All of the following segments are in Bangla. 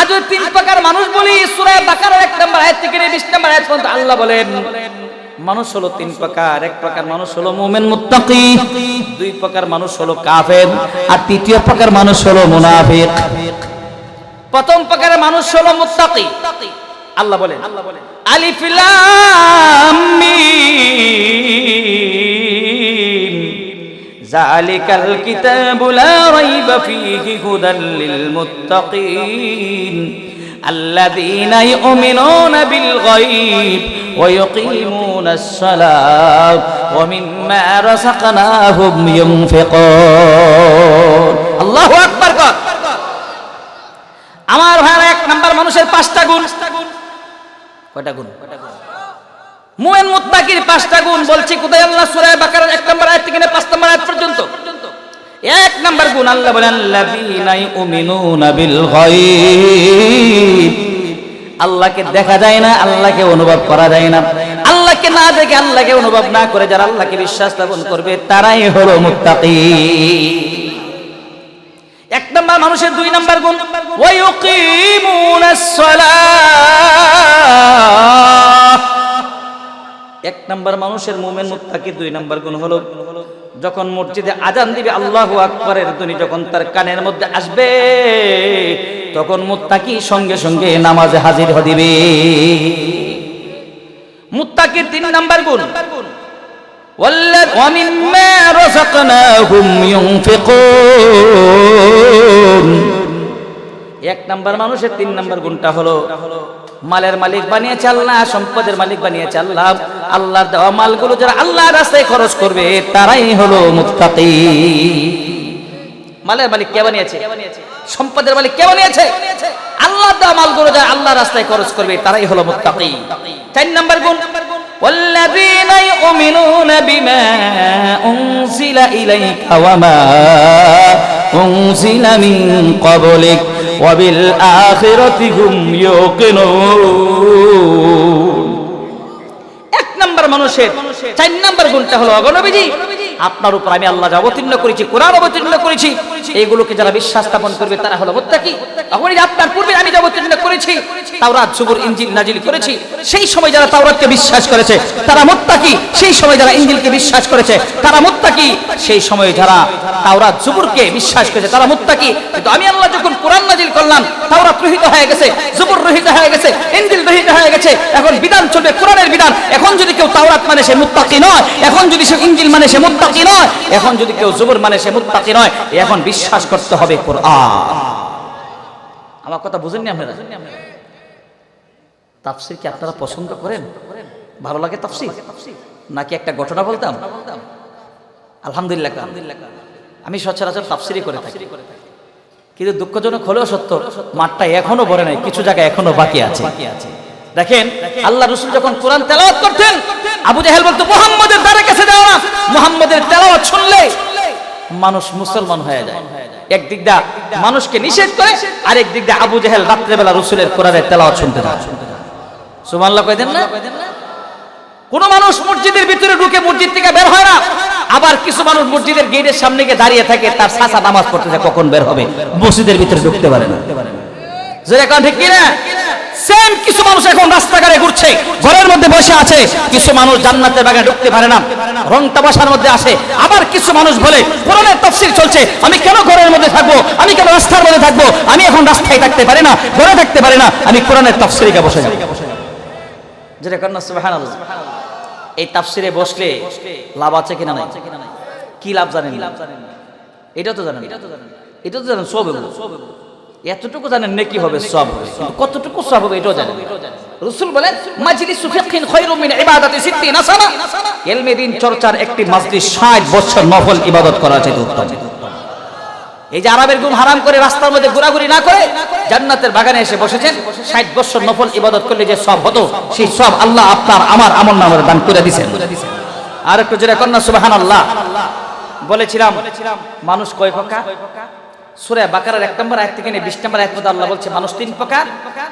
আজ ওই তিন প্রকার মানুষ বলি, সূরা বাকারার এক নম্বর আয়াত থেকে 20 নম্বর আয়াত পর্যন্ত আল্লাহ বলেন, মানুষ হলো তিন প্রকার, এক প্রকার মানুষ হলো মুমিন, মুত্তাকি, দুই প্রকার মানুষ হলো কাফের, আর তৃতীয় প্রকার মানুষ হলো মুনাফিক। প্রথম প্রকারের মানুষ হলো মুত্তাকি। আল্লাহ বলেন, আলিফ লাম মিম। জালিকাল কিতাবু লা রাইবা ফীহি হুদাল লিল মুত্তাকিন, আল্লাযীনা ইউমিনুনা বিল গায়ব ওয়া ইউকিমুনাস সালাত, ওয়া মিম্মা রাযাকনাহুম আমার ভাই এক নাম্বার মানুষের পাঁচটা গুণ। কয়টা গুণ? মুমিন মুত্তাকির পাঁচটা গুণ। বলছি কোথায় আল্লাহ সূরা বাকারার এক নাম্বার আয়াত থেকে পাঁচ নাম্বার আয়াত নাম্বার গুণ, আল্লাহ বলেন আল্লাহকে দেখা যায় না, আল্লাহকে অনুভব করা যায় না। আল্লাহকে না দেখে আল্লাহকে অনুভব না করে যারা আল্লাহকে বিশ্বাস স্থাপন করবে, তারাই হলো মুত্তাকি এক নাম্বার মানুষের দুই নাম্বার গুণ এক নাম্বার মানুষের মুমিন মুত্তাকি দুই নাম্বার গুণ হলো যখন মসজিদে আজান দিবে আল্লাহু আকবারের ধ্বনি যখন তার কানের মধ্যে আসবে তখন মুত্তাকি সঙ্গে সঙ্গে নামাজে হাজির হয়ে দিবে মুত্তাকির তিন নাম্বার গুণ والذ- ومما رزقناهم ينفقون এক নাম্বার মানুষের তিন নাম্বার গুণটা হলো মালের মালিক বানিয়েছে আল্লাহ সম্পদের মালিক বানিয়েছে আল্লাহ আল্লাহর দেওয়া মালগুলো যারা আল্লাহ রাস্তায় খরচ করবে তারাই হলো মুত্তাকি মালের মালিক কে বানিয়েছে সম্পদের মালিক কে বানিয়েছে আল্লাহ দেওয়া মালগুলো যারা আল্লাহ রাস্তায় খরচ করবে তারাই হলো মুত্তাকি চার নাম্বার গুণ والذين يؤمنون بما أنزل إليك وما أنزل من قبلك وبالآخرة هم يوقنون নাম্বার মানুষের, চার নাম্বার গুণটা হলো অগণবিজি আপনার উপর আমি আল্লাহ অবতীর্ণ করেছি, কোরআন অবতীর্ণ করেছি এইগুলোকে যারা বিশ্বাস স্থাপন করবে তারা হলো মুত্তাকি। এই আপনার পূর্বে আমি যা অবতীর্ণ করেছি, তাওরাত জুবুর ইনজিল, নাজিল করেছি। সেই সময় যারা তাওরাতকে বিশ্বাস করেছে, তারা মুত্তাকি। সেই সময় যারা ইনজিলকে বিশ্বাস করেছে, তারা মুত্তাকি। সেই সময় যারা তাওরাত জুবুরকে বিশ্বাস করেছে, তারা মুত্তাকি। কিন্তু আমি আল্লাহ যখন কোরআন নাজিল করলাম, তাওরাত রহিত হয়ে গেছে জুবুর রহিত হয়ে গেছে, ইনজিল রহিত হয়ে গেছে, এখন বিধান চলবে কোরআনের বিধান। এখন যদি কেউ তাওরাত মানে সে মুত্তাকি নয়, এখন যদি সে ইনজিল মানে সে মুত্তাকি নয়, এখন যদি কেউ জুবুর মানে সে মুত্তাকি নয়, এখন বিশ্বাস করতে হবে আমার কথা বুঝেননি আপনারা? তাফসির কি আপনারা পছন্দ করেন? ভালো লাগে তাফসির? নাকি একটা ঘটনা বলতাম? আলহামদুলিল্লাহ আমি সচরাচর তাফসিরই করে থাকি। কিন্তু দুঃখজনক হলেও সত্য, মাঠটা এখনও ভরে নাই, কিছু জায়গায় এখনও বাকি আছে। দেখেন, আল্লাহ রসুল যখন কোরআন তেলাওয়াত করতেন, আবু জাহেল বলতো, মুহাম্মদের দ্বারে কাছে দাও না, মুহাম্মদের তেলাওয়াত শুনলে মানুষ মুসলমান হয়ে যায়। একদিক দা মানুষকে নিষেধ করে আরেক দিক দা আবু জাহেল রাত্রেবেলা রসুলের কোরআনের তেলাওয়াত শুনতে যায়। সুবহানাল্লাহ কইদেন না? কোন মানুষ মসজিদের ভিতরে ঢুকে মসজিদ থেকে বের হয় না। আবার কিছু মানুষ মসজিদের গেটের সামনে গিয়ে দাঁড়িয়ে থাকে তার সাসা নামাজ পড়তে যায় কখন বের হবে? মসজিদের ভিতরে ঢুকতে পারে না। যেটা ঠিক কিনা? সেম কিছু মানুষ এখন রাস্তাঘাটে ঘুরছে, ঘরের মধ্যে বসে আছে, কিছু মানুষ জান্নাতের বাগানে ঢুকতে পারে না রং তামাশার মধ্যে আসে আবার কিছু মানুষ বলে কোরআনের তাফসীর চলছে, আমি কেন ঘরের মধ্যে থাকব, আমি কেন রাস্তার মধ্যে থাকব, আমি এখন রাস্তায় থাকতে পারি না, ঘরে থাকতে পারি না, আমি কোরআনের তাফসীরে গিয়ে বসে যাব। যেটা কন্যা এই তাফসিরে বসলে লাভ আছে কিনা নাই? কি লাভ জানেন এটা তো জানেন এটা তো জানেন এটা তো জানেন সব সব এতটুকু জানেন নাকি হবে সব হবে কতটুকু সব হবে এটাও জানেন। রসুল বলেন মাজলিস ফিকহিন খায়রুম মিন ইবাদাতি 60 সানা ইলমে দিন চর্চার একটি মাজলিস 60 বছর নফল ইবাদত করা চাইতে উত্তম। এই যে আরবের গুণ হারাম করে রাস্তার মধ্যে ঘোরাঘুরি না করে জান্নাতের বাগানে এসে বসেছেন ষাট বছর নফল ইবাদত করলে যে সব হতো সেই সব আল্লাহ আপনার আমার আমল নামের দান করে দিছেন। আর একটু জোরে কন্যা সুবাহান আল্লাহ বলেছিলাম মানুষ কয় প্রকার? সুরে বাকারার এক নম্বর আয়াত থেকে বিশ নম্বর আয়াত মধ্যে আল্লাহ বলছে, মানুষ তিন প্রকার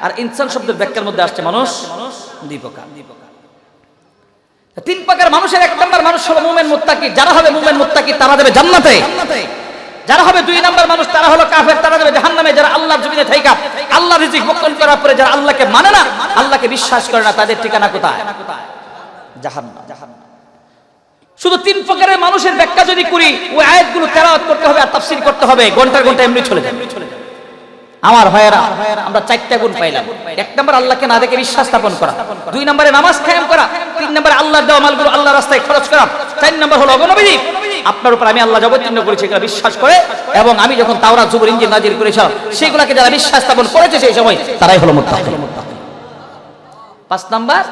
আর ইনসান শব্দের ব্যাখ্যার মধ্যে আসছে, মানুষ দুই প্রকার। তিন প্রকার মানুষের এক নম্বর মানুষ হলো মুমেন মুত্তাকি, যারা হবে মুমেন মুত্তাকি তারা যাবে জান্নাতে। যারা হবে দুই নাম্বার মানুষ তারা হলো কাফের, তারা যাবে জাহান্নামে। যারা আল্লাহর জমিনে থাইকা আল্লাহ রিজিক করার পরে যারা আল্লাহকে মানে না, আল্লাহকে বিশ্বাস করে না, তাদের ঠিকানা কোথায়? জাহান্নাম। শুধু তিন প্রকারের মানুষের ব্যাখ্যা যদি করি, ওই আয়াতগুলো তেলাওয়াত করতে হবে আর তাফসীর করতে হবে। ঘণ্টার ঘণ্টা এমনি চলে যাবে আমার ভাইয়েরা, আমরা চারটা গুণ পাইলাম। এক নম্বর আল্লাহকে না দেখে বিশ্বাস স্থাপন করা। দুই নম্বরে নামাজ কায়েম করা। তিন নম্বরে আল্লাহর দেওয়া মালগুলো আল্লাহ রাস্তায় খরচ করা। চার নম্বর হলো অগণবিধি। আপনার উপর আমি আল্লাহ জবতীর্ণ করেছি এগুলো বিশ্বাস করে এবং আমি যখন তাওরা জুবুর ইঞ্জিন নাজির করেছিলাম, সেগুলোকে যারা বিশ্বাস স্থাপন করেছে সেই সময়, তারাই হলো মুত্তাকি পাঁচ নাম্বার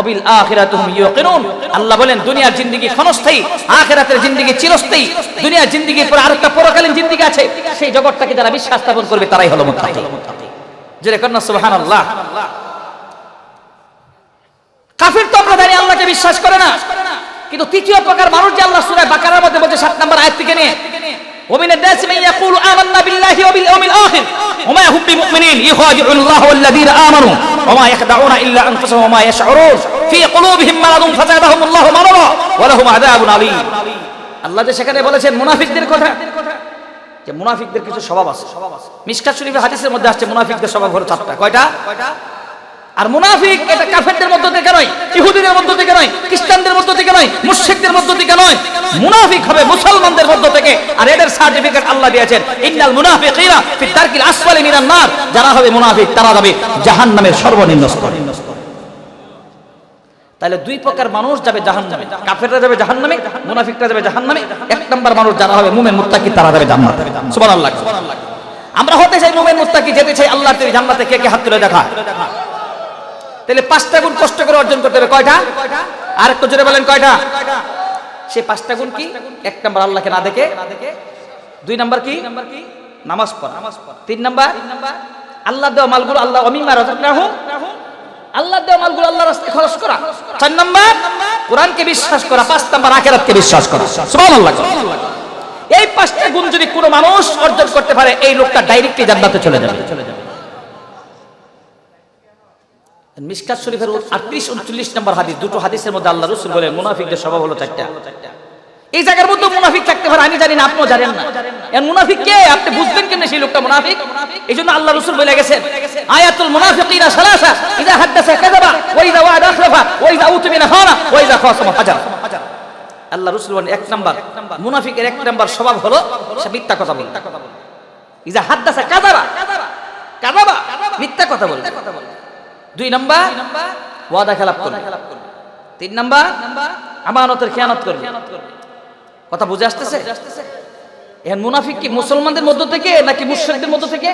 অবিল আখিরাতুহুম ইউকিনুন আল্লাহ বলেন দুনিয়ার জিন্দেগি ক্ষণস্থায়ী আখিরাতের জিন্দেগি চিরস্থায়ী দুনিয়ার জিন্দেগির পর আরেকটা পরকালীন জিন্দেগি আছে সেই জগৎটাকে যারা বিশ্বাস স্থাপন করবে তারাই হলো মুত্তাকি জোরে কন্যা সুবহানাল্লাহ কাফির তো আমরা জানি আল্লাহকে বিশ্বাস করে না কিন্তু তৃতীয় প্রকার মানুষ যে আল্লাহ সূরা বাকারার মধ্যে বলছে সাত নম্বর আয়াত থেকে নিয়ে ومن الناس من يقول آمنا بالله وباليوم الآخر وما هم بمؤمنين يخادعون الله والذين آمنوا وما يخدعون إلا أنفسهم وما يشعرون في قلوبهم مرض فزادهم الله مرضا ولهم عذاب عليم আল্লাহ যে সেখানে বলেছেন মুনাফিকদের কথা যে মুনাফিকদের কিছু স্বভাব আছে মিশকাত শরীফের হাদিসের মধ্যে আসছে মুনাফিকদের স্বভাব হলো চারটা কয়টা আর মুনাফিক এটা কাফেরদের মধ্য থেকে নয়, ইহুদিদের মধ্য থেকে নয়, খ্রিস্টানদের মধ্য থেকে নয়, মুশরিকদের মধ্য থেকে নয়। মুনাফিক হবে মুসলমানদের মধ্য থেকে আর এদের সার্টিফিকেট আল্লাহ দিয়েছেন, ইন্নাল মুনাফিকিনা ফি দারকিল আসফালি মিনান নার। যারা হবে মুনাফিক, তারা যাবে জাহান্নামের সর্বনিম্ন স্তরে। তাহলে দুই প্রকার মানুষ যাবে জাহান্নামে, কাফেররা যাবে জাহান্নামে, মুনাফিকরা যাবে জাহান্নামে। এক নম্বর মানুষ যারা হবে মুমিন মুত্তাকি, তারা যাবে জান্নাতে। সুবহানাল্লাহ। আমরা হতে চাই মুমিন মুত্তাকি, যেতে চাই আল্লাহর তৈরি জান্নাতে কে কে হাত তুলে দেখা তাহলে পাঁচটা গুণ কষ্ট করে অর্জন করতে হবে। কয়টা? আর একটু জোরে বলেন, কয়টা? সে পাঁচটা গুণ কি? এক নম্বর আল্লাহকে না দেখে। দুই নম্বর কি? নামাজ পড়া। তিন নম্বর? আল্লাহ দেওয়া মালগুলো আল্লাহ অমিমা রাজাকনাহুম আল্লাহ দেওয়া মালগুলো আল্লাহ রাস্তায় খরচ করা। চার নম্বর? কোরআনকে বিশ্বাস করা। পাঁচ নম্বর, আখেরাতকে বিশ্বাস করা। সুবহানাল্লাহ। এই পাঁচটা গুণ যদি কোনো মানুষ অর্জন করতে পারে, এই লোকটা ডাইরেক্টলি জান্নাতে চলে যাবে চলে যাবে। মিসকাত শরীফের আটত্রিশ, উনচল্লিশ নম্বর হাদিস, দুটো হাদিসের মধ্যে আল্লাহ রসুল বলেন, মুনাফিকদের স্বভাব হলো চারটা। এই জায়গার মধ্যে মুনাফিক থাকতে পারে, আমি জানি না, আপনিও জানেন না। এর মুনাফিক কে? আপনি বুঝবেন কেন সেই লোকটা মুনাফিক? এই জন্য আল্লাহ রসুল বলে গেছেন, আয়াতুল মুনাফিকিনা সালাসা ইযা হাদাসা কাযাবা, ওয়া ইযা ওয়াদা আখলাফা, ওয়া ইযা উতমিনা খানা ওয়া ইযা খাসামা ফাজার। আল্লাহ রসুল বলেন, এক নাম্বার, মুনাফিকের এক নাম্বার স্বভাব হলো, সে মিথ্যা কথা বলে। ইযা হাদাসা কাযাবা কাযাবা, মিথ্যা কথা বলে। দুই নাম্বার ওয়াদা খেলাপ করবে। তিন নাম্বার আমানতের খেয়ানত করবে। কথা বুঝে আসতেছে? এখন মুনাফিক কি মুসলমানদের মধ্য থেকে নাকি মুশরিকদের মধ্য থেকে?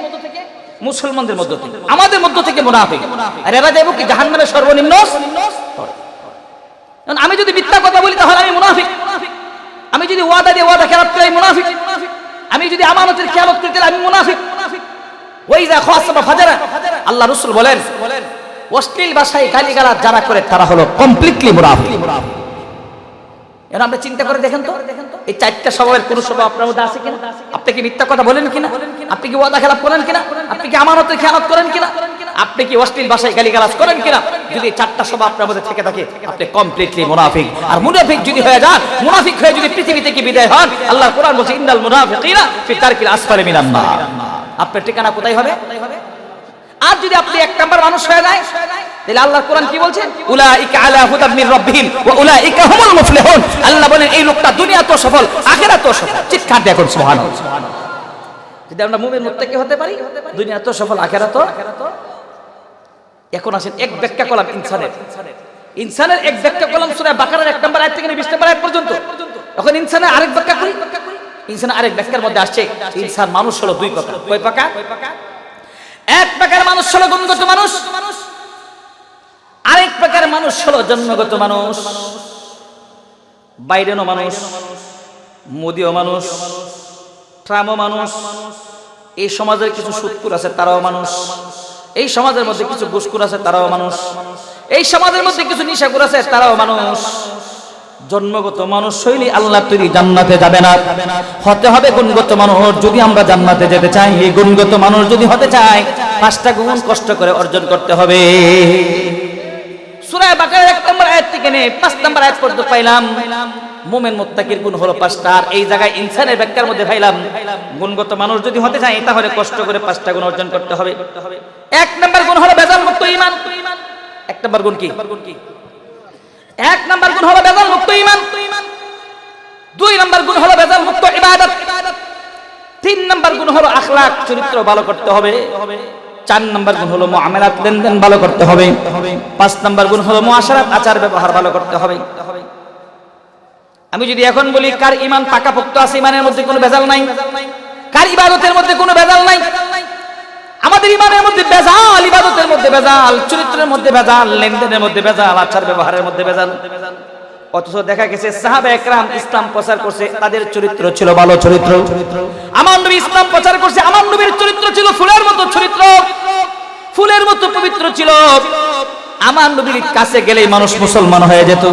মুসলমানদের মধ্য থেকে। আমাদের মধ্য থেকে মুনাফিক। আর এরা যাইব কি? জাহান্নামের সর্বনিম্ন স্তরে। আমি যদি মিথ্যা কথা বলি তাহলে আমি মুনাফিক। আমি যদি ওয়াদা দিয়ে ওয়াদা খেলাপ করি আমি মুনাফিক। আমি যদি আমানতের খেয়ালত করি তাহলে আমি মুনাফিক। ওই যা খাসাবা ফাজারা আল্লাহ রাসূল বলেন অশ্লীল ভাষায় গালিগালাজ যারা করে, তারা হলো কমপ্লিটলি মুনাফিক। এখন চিন্তা করে দেখেন তো, এই চারটা স্বভাবের কোন স্বভাব আপনার মধ্যে আছে কিনা? আপনি কি মিথ্যা কথা বলেন কিনা? আপনি কি ওয়াদা খেলাপ করেন কিনা? আপনি কি করেন কিনা? আপনি কি অশ্লীল ভাষায় করেন কিনা? যদি চারটা স্বভাব আপনার মধ্যে থেকে থাকে, আপনি কমপ্লিটলি মুনাফিক। আর মুনাফিক যদি হয়ে যান, মুনাফিক হয়ে যদি পৃথিবী থেকে বিদায় হন আল্লাহ কোরআন বলছে ইন্দাল মুনাফিকিনা ফি তারকিল আসফালি মিনান নার আপনার ঠিকানা কোথায় হবে? আর যদি আপনি এক নাম্বার মানুষ হয়ে যায়, তাহলে আল্লাহ কোরআন কি বলছেন উলাইকা আলা হুদাম মির রাব্বিহিম ওয়া উলাইকা হুমুল মুফলিহুন। আল্লাহ বলেন, এই লোকটা দুনিয়া তো সফল, আখিরাত তো সফল। চিৎকার করুন, সুবহানাল্লাহ। যদি আমরা মুমিন মুত্তাকি হতে পারি, দুনিয়া তো সফল, আখিরাত তো। এখন আসেন এক ব্যাখ্যা করলাম ইনসানের। ইনসানের এক ব্যাখ্যা করলাম সূরা বাকারার এক নম্বর আয়াত থেকে নিয়ে 20 নম্বর আয়াত পর্যন্ত। এখন ইনসানের আরেক ব্যাখ্যা করি। ইনসান আরেক ব্যাখ্যার মধ্যে আসছে, ইনসান মানুষ হলো দুই প্রকার কয় প্রকার? এক প্রকার মানুষ হলো গুণগত মানুষ, আরেক প্রকার মানুষ হলো জন্মগত মানুষ। বাইরেনও মানুষ, মোদিও মানুষ, ট্রামও মানুষ, এই সমাজের কিছু সুৎকুর আছে তারাও মানুষ, এই সমাজের মধ্যে কিছু ঘুষকুর আছে তারাও মানুষ, এই সমাজের মধ্যে কিছু নিশাকুর আছে তারাও মানুষ। জন্মগত মানুষ শৈলী আল্লাহ তৈরি জান্নাতে যাবে না। হতে হবে গুণগত মানুষ, যদি আমরা জান্নাতে যেতে চাই, এই গুণগত মানুষ যদি হতে চাই পাঁচটা গুণ কষ্ট করে অর্জন করতে হবে। সূরা বাকারার এক নম্বর আয়াত থেকে নিয়ে পাঁচ নম্বর আয়াত পর্যন্ত পাইলাম। মোমেন মোত্তাকির গুণ হলো পাঁচটা, আর এই জায়গায় ইনসানের ব্যাখ্যার মধ্যে ভাইলাম গুণগত মানুষ যদি হতে চায়, তাহলে কষ্ট করে পাঁচটা গুণ অর্জন করতে হবে। এক নম্বর গুণ হলো বেজাল মুক্ত ইমান। এক নম্বর গুণ কি? এক নম্বর গুণ হলো বেজাল মুক্ত ইমান দুই নম্বর গুণ হলো বেজাল মুক্ত ইবাদত। তিন নম্বর গুণ হলো আখলাক, চরিত্র ভালো করতে হবে। চার নম্বর গুণ হলো মুআমালাত, লেনদেন ভালো করতে হবে। পাঁচ নাম্বার গুণ হলো মুআশারাত, আচার ব্যবহার ভালো করতে হবে। আমি যদি এখন বলি, কার ইমান পাকাপোক্ত আছে ইমানের মধ্যে কোনো ভেজাল নাই? কার ইবাদতের মধ্যে কোনো ভেজাল নাই? আমাদের ইমানের মধ্যে বেজাল, ইবাদতের মধ্যে বেজাল, চরিত্রের মধ্যে বেজাল, লেনদেনের মধ্যে বেজাল, আচার ব্যবহারের মধ্যে বেজাল। অথচ দেখা গেছে সাহাবা একরাম ইসলাম প্রচার করছে, তাদের চরিত্র ছিল ভালো চরিত্র। আমার নবী ইসলাম প্রচার করছে, আমার নবীর চরিত্র ছিল ফুলের মতো চরিত্র। ফুলের মতো পবিত্র ছিল। আমার নবীর কাছে গেলেই মানুষ মুসলমান হয়ে যেত।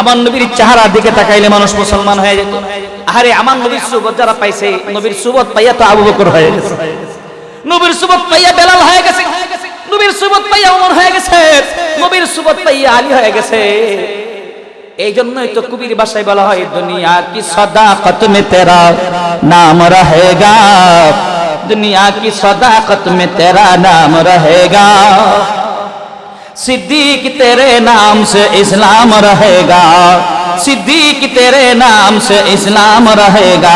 আমার নবীর চেহারার দিকে তাকাইলে মানুষ মুসলমান হয়ে যেত। আরে আমার নবীর সুবত যারা পাইছে, নবীর সুবত পাইয়া তো আবু বকর হয়ে গেছে। নবীর সুবত পাইয়া বেলাল হয়ে গেছে নবীর সুবত পাইয়া ওমর হয়ে গেছে নবীর সুবত পাইয়া আলী হয়ে গেছে এই জন্যই তো কবির ভাষায় বলা হয় দুনিয়া কি সদাকত মে তেরা নাম রহেগা দুনিয়া কি সদাকত মে তেরা নাম রহেগা सिद्दीक तेरे नाम से इस्लाम रहेगा सिद्दीक तेरे नाम से इस्लाम रहेगा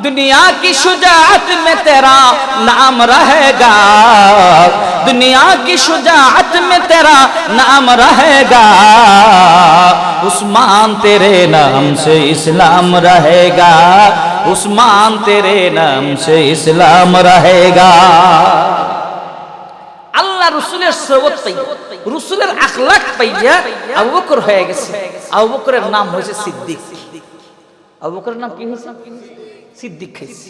दुनिया की शुजात में तेरा नाम रहेगा दुनिया की शुजात में तेरा नाम रहेगा उस्मान तेरे नाम से इस्लाम रहेगा उस्मान तेरे नाम से इस्लाम रहेगा আল্লাহ রসুলের সবত পাই রসুলের আখলাক পাইয়া আবু বকর হয়ে গেছে আবু বকরের নাম হয়েছে সিদ্দিক আবু বকরের নাম কি হয়েছে সিদ্দিক খাইছে।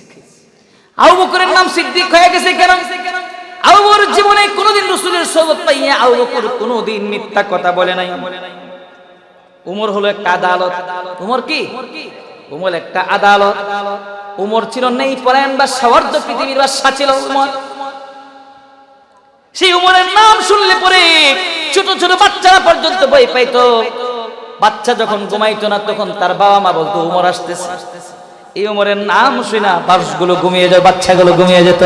আবু বকরের নাম সিদ্দিক হয়ে গেছে কেন? আবু বকর জীবনে কোনোদিন রসুলের সবত পাইয়া আবু বকর কোনোদিন মিথ্যা কথা বলে নাই। উমর হলো একটা আদালত। উমর কি? উমর একটা আদালত। উমর ছিল নেই পরায়ণ বা সবর্দ পৃথিবীর বাদশা ছিল উমর। সেই উমরের নাম শুনলে পরে ছোট ছোট বাচ্চারা পর্যন্ত বই পাইতো। বাচ্চা যখন ঘুমাইতো না, তখন তার বাবা মা বলতো, উমর আসতেছে। এই উমরের নাম শুই না, বাসগুলো ঘুমিয়ে যায়, বাচ্চাগুলো ঘুমিয়ে যেত।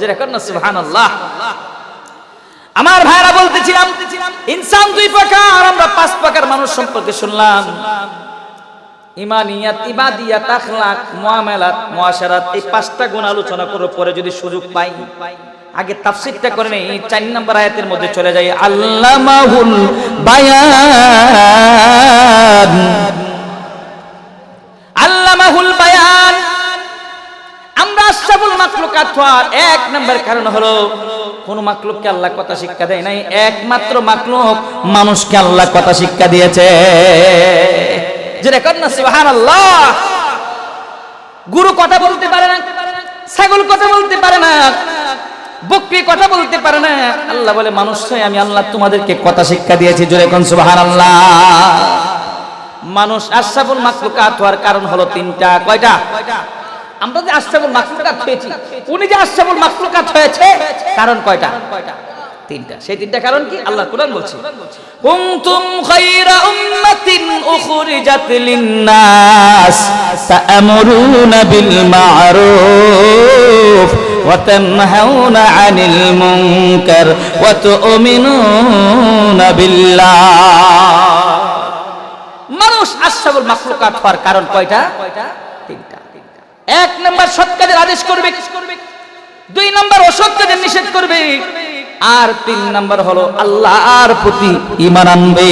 যেরকম না সুহান আমার ভাইরা বলতেছিলাম, ইনসান দুই প্রকার, আমরা পাঁচ প্রকার মানুষ সম্পর্কে শুনলাম। ইমানিয়াত, ইবাদিয়াত, আখলাক, মুআমালাত, মুআশারাত, এই পাঁচটা গুণ আলোচনা করে পরে যদি সুযোগ পাই, আগে তাফসীরটা করে নেই, চার নম্বর আয়াতের মধ্যে চলে যাই, আল্লামাহুল বায়ান। হওয়ার এক নম্বর কারণ হলো, কোন মাকলুককে আল্লাহ কথা শিক্ষা দেয় নাই, একমাত্র মাকলুক মানুষকে আল্লাহ কথা শিক্ষা দিয়েছে। যে রেকর্ড না, সুবহানাল্লাহ। গুরু কথা বলতে পারে না, ছাগল কথা বলতে পারে না, বকরি কথা বলতে পারে না। আল্লাহ বলে, মানুষ আমি আল্লাহ তোমাদেরকে কথা শিক্ষা দিয়েছি। জোরে কোন সুবহানাল্লাহ। মানুষ আশরাফুল মাকলুকাত হওয়ার কারণ হলো তিনটা, কয়টা? আমরা যে আশরাফুল মাকলুকাত হয়েছি, উনি যে আশরাফুল মাকলুকাত হয়েছে, কারণ কয়টা? তিনটা। সেই তিনটা কারণ কি? আল্লাহ কোরআন বলছে, কুনতুম খায়রা উম্মাতিন উখরিজাত লিন-নাস, তা'মুরুনা বিল মা'রুফ 'আনিল মুনকার, ওয়া তু'মিনুনা বিল্লাহ। মানুষ আশরাফুল মাখলুকাত হওয়ার কারণ কয়টা? তিনটা এক নম্বর সৎ কাজের আদেশ করবে। দুই নম্বর অসৎ কাজের নিষেধ করবে। আর তিন নম্বর হলো আল্লাহর প্রতি ঈমান আনবে।